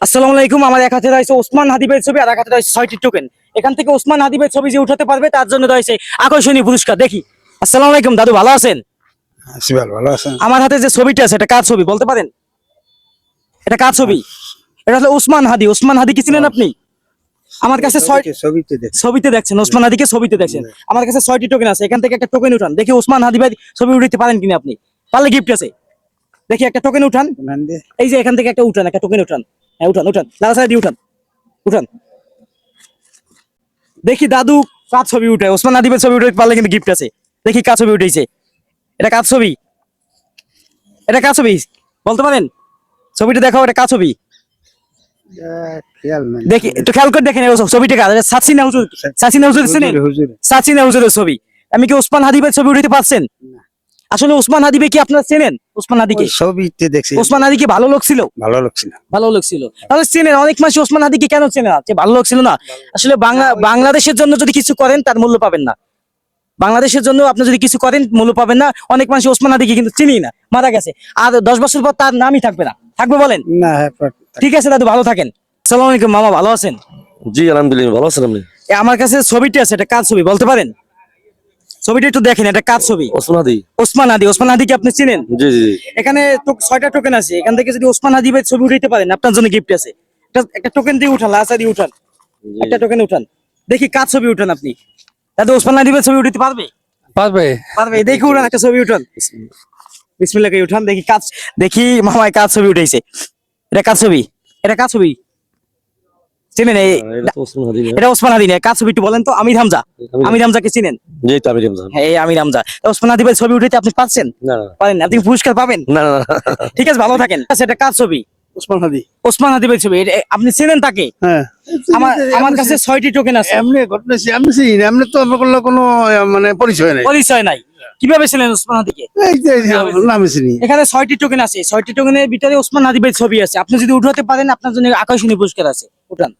আসসালামু আলাইকুম আমার এক হাতে রয়েছে ওসমান হাদিবের ছবি আর এক হাতে রয়েছে ছয়টি টোকেন এখান থেকে ওসমান হাদিবের ছবি যে উঠাতে পারবে তার জন্য রয়েছে আকর্ষণীয় পুরস্কার। দেখি আসসালামু আলাইকুম দাদু ভালো আছেন? ভালো আছেন? আমার হাতে যে ছবিটা আছে এটা কার ছবি বলতে পারেন? এটা কার ছবি? এটা হলো ওসমান হাদি। ওসমান হাদি কি ছিলেন আপনি? আমার কাছে ছবিতে- ছবিতে দেখ দেখছেন ওসমান হাদিকে ছবিতে দেখছেন। আমার কাছে ছয়টি টোকেন আছে এখান থেকে একটা টোকেন উঠান। দেখি ওসমান হাদি ভাই ছবি উঠাতে পারেন কিনা আপনি? পারলে গিফট আছে। দেখি একটা টোকেন উঠান। এই যে এখান থেকে একটা উঠান একটা টোকেন উঠান। হ্যাঁ উঠান উঠান। দাদা সাইড উঠান। উঠান। দেখি দাদু কার ছবি উঠে ওসমান আদিবের ছবি উঠে পারলে কিন্তু গিফট আছে। দেখি কার ছবি উঠেছে এটা কার ছবি? এটা কার ছবি? বলতে পারেন? ছবিটা দেখাও এটা কার ছবি? দেখ, দেখি একটু খেয়াল করে দেখেন ছবিটা কার। এটা সাচিনা হুজুর সাচিনা হুজুর। হুজুরের ছবি। আমি কি ওসমান হাদিবের ছবি উঠাতে পারছেন। আসলে উসমান হাদিবে কি আপনারা চেনেন? উসমান হাদিকে ছবিতে দেখছি। ওসমান হাদি কি ভালো লোক ছিল? ভালো লাগছে না ভালো লোক ছিল। তাহলে চেনেন অনেক মানুষ ওসমান হাদিকে কেন চেনে না? যে ভালো লোক ছিল না। আসলে বাংলা বাংলাদেশের জন্য যদি কিছু করেন তার মূল্য পাবেন না। বাংলাদেশের জন্য আপনি যদি কিছু করেন মূল্য পাবেন না। অনেক মানুষ ওসমান হাদিকে কিন্তু চিনি না মারা গেছে। আর দশ বছর পর তার নামই থাকবে না। থাকবে বলেন? না হ্যাঁ ঠিক আছে দাদু ভালো থাকেন। সালাম আলাইকুম মামা ভালো আছেন? জি আলহামদুলিল্লাহ ভালো আছেন আপনি? আমার কাছে ছবিটি আছে এটা কাজ ছবি বলতে পারেন? ছবিটা একটু দেখেন এটা কাজ ছবি? ওসমান হাদি ওসমান ওসমান হাদিকে আপনি চিনেন? জি জি এখানে ছয়টা টোকেন আছে এখান থেকে যদি ওসমান হাদিবের ছবি উঠাইতে পারেন আপনার জন্য গিফট আছে। একটা- টোকেন দিয়ে উঠান লাসা দিয়ে উঠান। একটা টোকেন উঠান। দেখি কার ছবি উঠান আপনি। দাদা ওসমান হাদিবের ছবি উঠাতে পারবে? পারবে। পারবে দেখি উঠান একটা ছবি উঠান। বিসমিল্লাহ করে উঠান দেখি কাজ দেখি মামায় কাজ ছবি উঠাইছে। এটা কাজ ছবি? এটা কাজ ছবি? চিনেন এই এটা ওসমান হাদি না। এটা ওসমান কাজ ছবি একটু বলেন তো আমির হামজা। আমির আমির হামজাকে চিনেন? জি তো আমি রমজান হ্যাঁ এই আমির হামজা। ওসমান হাদিবের ছবি উঠাইতে আপনি পাচ্ছেন না না। পারেন আপনি পুরস্কার পাবেন? না না ঠিক আছে ভালো থাকেন। আচ্ছা এটা কাজ ছবি? ওসমান হাদি। ওসমান হাদিবের ছবি। আপনি চেনেন তাকে? হ্যাঁ। আমার আমার কাছে ছয়টি টোকেন আছে। এমনি ঘটনা এমনি চিনি না, এমনি তো আমার কোনো কোনো মানে পরিচয় নাই। পরিচয় নাই। কীভাবে ছিলেন ওসমান হাদিকে এই যে এই যে নামে চিনি। এখানে ছয়টি টোকেন আছে। ছয়টি টোকেনের ভিতরে ওসমান হাদিবের ছবি আছে। আপনি যদি উঠাতে পারেন আপনার জন্য আকর্ষণীয় পুরস্কার আছে। উঠান।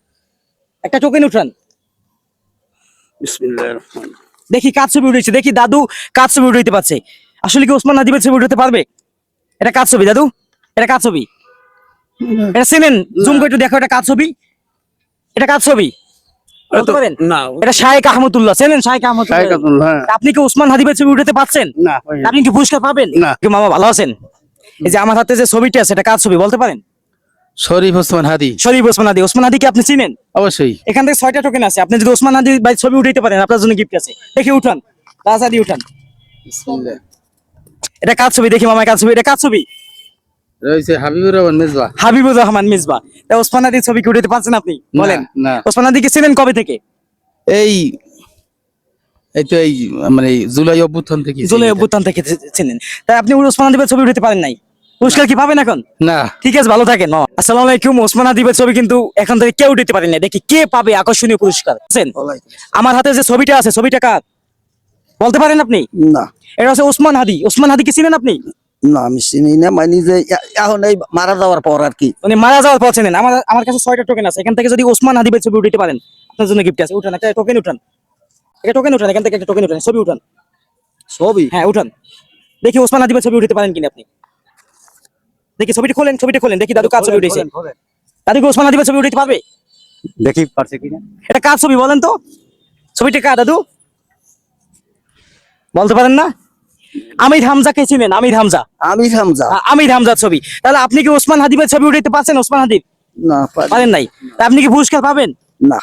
একটা টোকেন উঠান। দেখি কাজ ছবি উঠেছে দেখি দাদু কাজ ছবি উঠাইতে পারছে। আসলে কি ওসমান হাদিবের ছবি উঠাতে পারবে? এটা কাজ ছবি দাদু? এটা কাজ ছবি? এটা চেনেন? জুম করে একটু দেখো এটা কাজ ছবি? এটা কাজ ছবি? এটা শাহেক আহমদুল্লাহ। চেনেন শাহেক আহমদুল্লাহ? হ্যাঁ। আপনি কি ওসমান হাদিবের ছবি উঠাতে পারছেন। আপনি কি পুরস্কার পাবেন। মামা ভালো আছেন? এই যে আমার হাতে যে ছবিটা আছে এটা কাজ ছবি? বলতে পারেন? শরীফ ওসমান হাদি। শরীফ ওসমান হাদি। ওসমান হাদিকে আপনি চিনেন? অবশ্যই। এখান থেকে ছয়টা টোকেন আছে। আপনি যদি ওসমান হাদি ভাই ছবি উঠাইতে পারেন আপনার জন্য গিফট আছে। দেখি উঠান। এটা ছবি? দেখি মামা কাজ ছবি। এটা ছবি? রয়েছে হাবিবুর রহমান মেজবা। হাবিবুর রহমান মিসবা তা ওসমান হাদির ছবি কি উঠাতে পারছেন আপনি? বলেন। না। ওসমান হাদিকে চিনেন কবে থেকে? এই এই তো এই মানে জুলাই অভ্যুত্থান থেকে জুলাই অভ্যুত্থান থেকে চিনেন। তাই আপনি ওসমান হাদিবের ছবি উঠাতে পারেন নাই? পুরস্কার কি পাবেন এখন? না। ঠিক আছে ভালো থাকেন মামা। আসসালামু আলাইকুম ওসমান হাদিবের ছবি কিন্তু এখন থেকে কেউ উঠাতে পারেন না। দেখি কে পাবে আকর্ষণীয় পুরস্কার। আমার হাতে যে ছবিটা আছে ছবিটা কার? বলতে পারেন আপনি? না। এটা হচ্ছে ওসমান হাদি ওসমান হাদিকে চিনেন আপনি? না আমি চিনি না মানে যে এখন এই মারা যাওয়ার পর আর কি। মানে মারা যাওয়ার পর চেনেন। আমার আমার কাছে ছয়টা টোকেন আছে। এখান থেকে যদি ওসমান হাদিবের ছবি উঠাতে পারেন আপনার জন্য গিফট আছে। উঠান একটা টোকেন উঠান। একটা টোকেন উঠান এখান থেকে একটা টোকেন উঠান। ছবি উঠান। হ্যাঁ উঠান। দেখি ওসমান হাদিবের ছবি উঠাতে পারেন কিনা আপনি। দেখি ছবিটা খোলেন ছবিটা খোলেন দেখি দাদু কার ছবি উঠেছে। দাদু কি ওসমান হাদিবের ছবি উঠাতে পারবে দেখি পারছে কিনা এটা কার ছবি বলেন তো? ছবিটা কার দাদু? বলতে পারেন না? আমির হামজাকে চিনেন? আমির হামজা। আমির হামজা। আমির হামজার ছবি। তাহলে আপনি কি ওসমান হাদিবের ছবি উঠাতে পারছেন ওসমান হাদিব না পারেন নাই। আপনি কি পুরস্কার পাবেন? না।